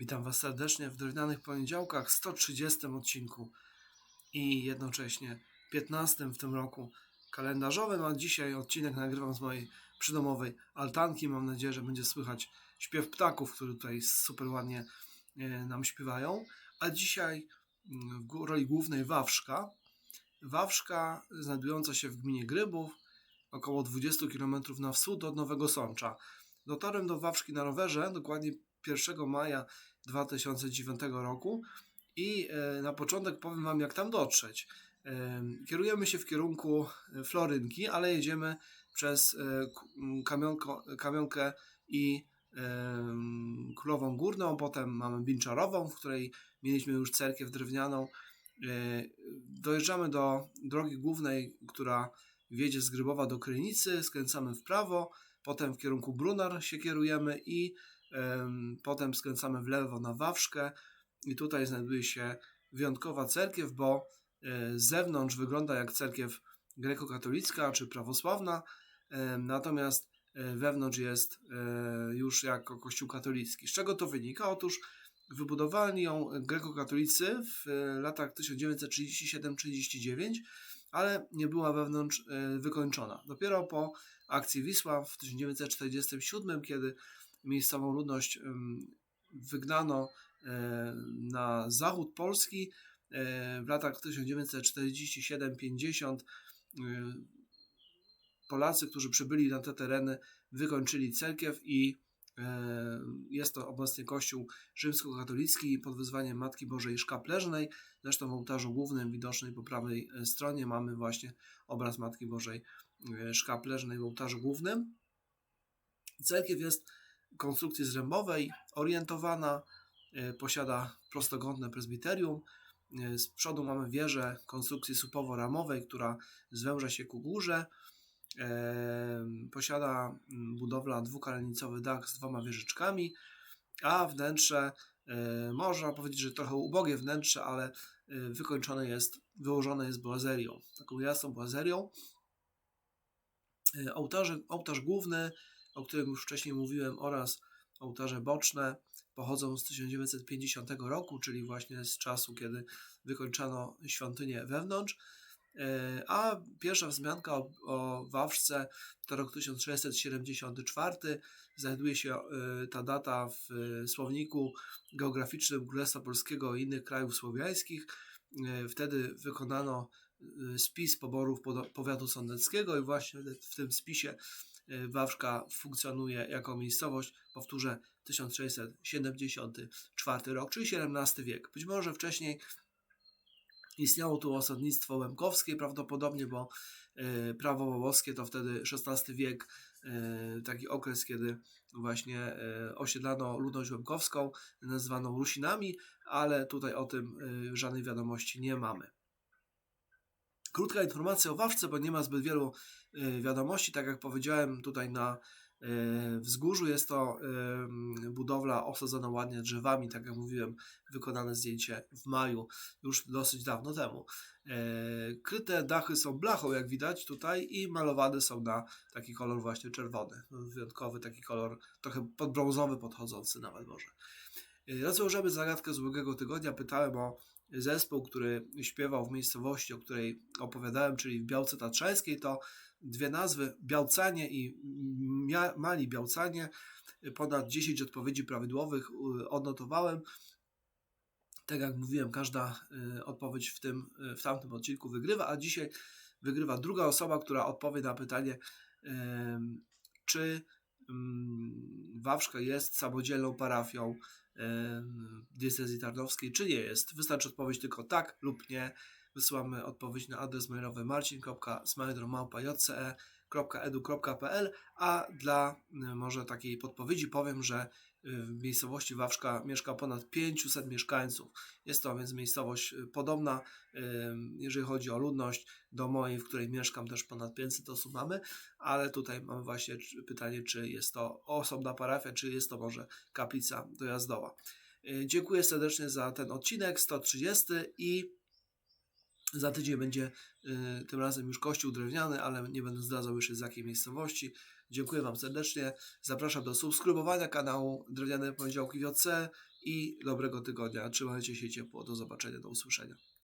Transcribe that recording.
Witam Was serdecznie w Drewnianych Poniedziałkach, 130 odcinku i jednocześnie 15 w tym roku kalendarzowym, a dzisiaj odcinek nagrywam z mojej przydomowej altanki. Mam nadzieję, że będzie słychać śpiew ptaków, które tutaj super ładnie e, nam śpiewają. A dzisiaj mm, w roli głównej Wawrzka. Wawrzka znajdująca się w gminie Grybów, około 20 km na wschód od Nowego Sącza. Dotarłem do Wawrzki na rowerze, dokładnie 1 maja 2009 roku i e, na początek powiem Wam, jak tam dotrzeć. E, Kierujemy się w kierunku e, Florynki, ale jedziemy przez kamionko, Kamionkę i Królową Górną, potem mamy Binczarową, w której mieliśmy już cerkiew drewnianą. Dojeżdżamy do drogi głównej, która wiedzie z Grybowa do Krynicy, skręcamy w prawo, potem w kierunku Brunar się kierujemy i potem skręcamy w lewo na Wawrzkę i tutaj znajduje się wyjątkowa cerkiew, bo e, z zewnątrz wygląda jak cerkiew grekokatolicka czy prawosławna, natomiast e, wewnątrz jest e, już jako kościół katolicki. Z czego to wynika? Otóż wybudowali ją grekokatolicy w latach 1937-39, ale nie była wewnątrz wykończona. Dopiero po akcji Wisła w 1947, kiedy miejscową ludność wygnano e, na zachód Polski e, w latach 1947-50 e, Polacy, którzy przybyli na te tereny, wykończyli cerkiew i jest to obecnie kościół rzymskokatolicki pod wyzwaniem Matki Bożej Szkapleżnej. Zresztą w ołtarzu głównym widocznej po prawej stronie mamy właśnie obraz Matki Bożej Szkapleżnej w ołtarzu głównym. Cerkiew jest konstrukcji zrębowej, orientowana, e, posiada prostokątne prezbiterium. E, Z przodu mamy wieżę konstrukcji supowo-ramowej, która zwęża się ku górze. E, Posiada budowla dwukalenicowy dach z dwoma wieżyczkami, a wnętrze, można powiedzieć, że trochę ubogie wnętrze, ale wykończone jest, wyłożone jest boazerią, taką jasną boazerią. E, Ołtarze, ołtarz główny, o którym już wcześniej mówiłem, oraz ołtarze boczne pochodzą z 1950 roku, czyli właśnie z czasu, kiedy wykończano świątynię wewnątrz. E, A pierwsza wzmianka o, o to rok 1674. Znajduje się e, ta data w e, słowniku geograficznym Królestwa Polskiego i innych krajów słowiańskich. Wtedy wykonano spis poborów powiatu sądeckiego i właśnie w tym spisie Wawrzka funkcjonuje jako miejscowość, powtórzę, 1674 rok, czyli XVII wiek. Być może wcześniej istniało tu osadnictwo łemkowskie prawdopodobnie, bo e, prawo wołoskie to wtedy XVI wiek, e, taki okres, kiedy właśnie osiedlano ludność łemkowską, nazwaną Rusinami, ale tutaj o tym żadnej wiadomości nie mamy. Krótka informacja o Wawrzce, bo nie ma zbyt wielu e, wiadomości. Tak jak powiedziałem, tutaj na e, wzgórzu jest to budowla osadzona ładnie drzewami, tak jak mówiłem, wykonane zdjęcie w maju, już dosyć dawno temu. E, Kryte dachy są blachą, jak widać tutaj, i malowane są na taki kolor właśnie czerwony. Wyjątkowy taki kolor, trochę podbrązowy podchodzący nawet może. Rozwiążemy zagadkę z ubiegłego tygodnia. Pytałem o zespół, który śpiewał w miejscowości, o której opowiadałem, czyli w Białce Tatrzańskiej. To dwie nazwy, Białcanie i Mali Białcanie. Ponad 10 odpowiedzi prawidłowych odnotowałem. Tak jak mówiłem, każda y, odpowiedź w tym, y, w tamtym odcinku wygrywa, a dzisiaj wygrywa druga osoba, która odpowie na pytanie, czy mm, Wawrzka jest samodzielną parafią diecezji tarnowskiej, czy nie jest. Wystarczy odpowiedź tylko tak lub nie. Wysyłamy odpowiedź na adres mailowy marcin.smajdromałpa.jce.edu.pl a dla y, może takiej podpowiedzi powiem, że y, w miejscowości Wawrzka mieszka ponad 500 mieszkańców. Jest to więc miejscowość y, podobna, jeżeli chodzi o ludność, do mojej, w której mieszkam, też ponad 500 osób mamy, ale tutaj mamy właśnie pytanie, czy jest to osobna parafia, czy jest to może kaplica dojazdowa. Dziękuję serdecznie za ten odcinek 130 i za tydzień będzie y, tym razem już kościół drewniany, ale nie będę zdradzał jeszcze z jakiej miejscowości. Dziękuję Wam serdecznie. Zapraszam do subskrybowania kanału Drewniane Poniedziałki w JC, i dobrego tygodnia. Trzymajcie się ciepło. Do zobaczenia, do usłyszenia.